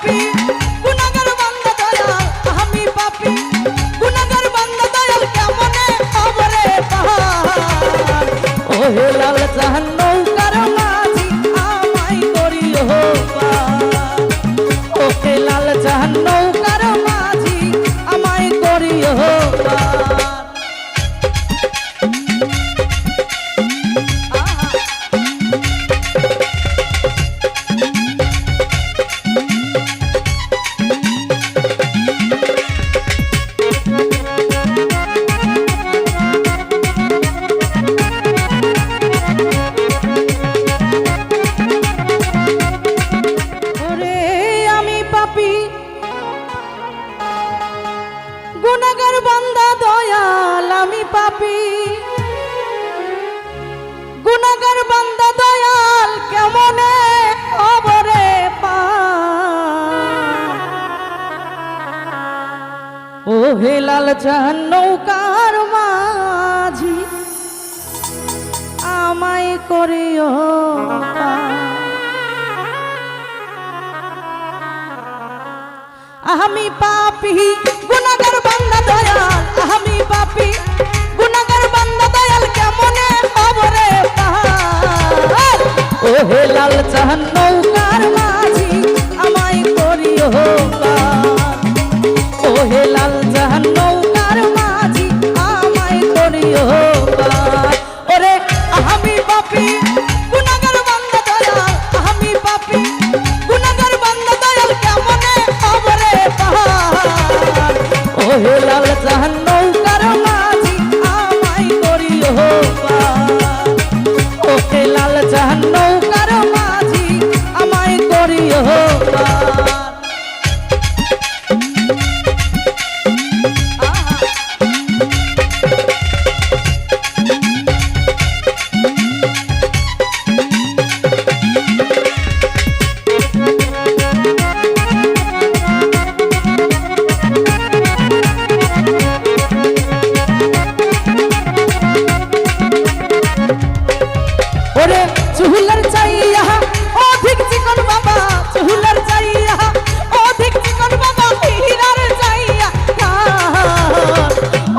পাপি বান্দা দয়াল আমি পাপি গুনাগার বান্দা দয়াল কেমনে খবরে ও হে লাল চান নৌকার মাঝি, আমায় করিও। আমি পাপি ও হে লাল চাহান নৌকার মাঝি, আমায় করিও পার। ও লাল জাহান নৌকার মাঝি, আমায় করিও। ওরে আমি পাপি গুনাগার বান্দা দয়াল, আমি পাপি গুনাগার বান্দা দয়াল, কেমনে খবরে পাহাড় ও হে লাল জাহান ওরে চুহুলার চাই ইহা অধিক চিকন বাবা চুহুলার চাই ইহা অধিক চিকন বাবা হিরার চাই ইহা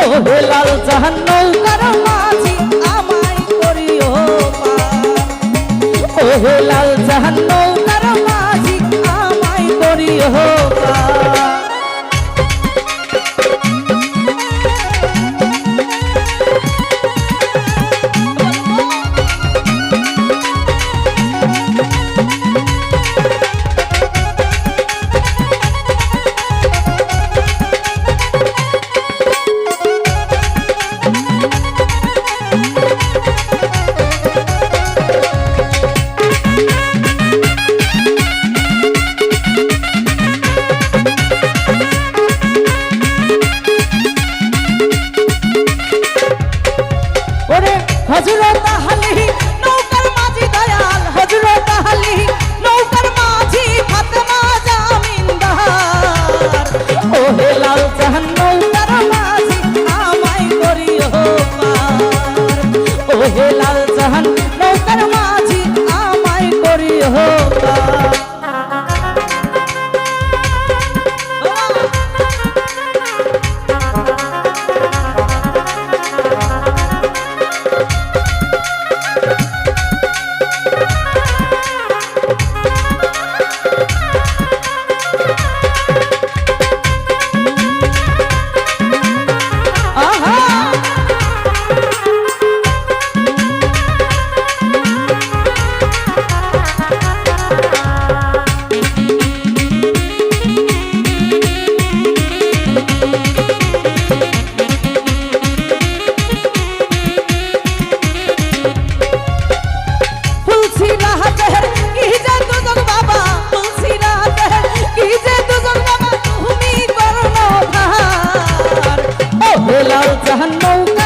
ওহে লাল জাহান নৌকা হেলাল জাহান নৌকার মাঝি আমায় করিও লাল জাহান নৌকা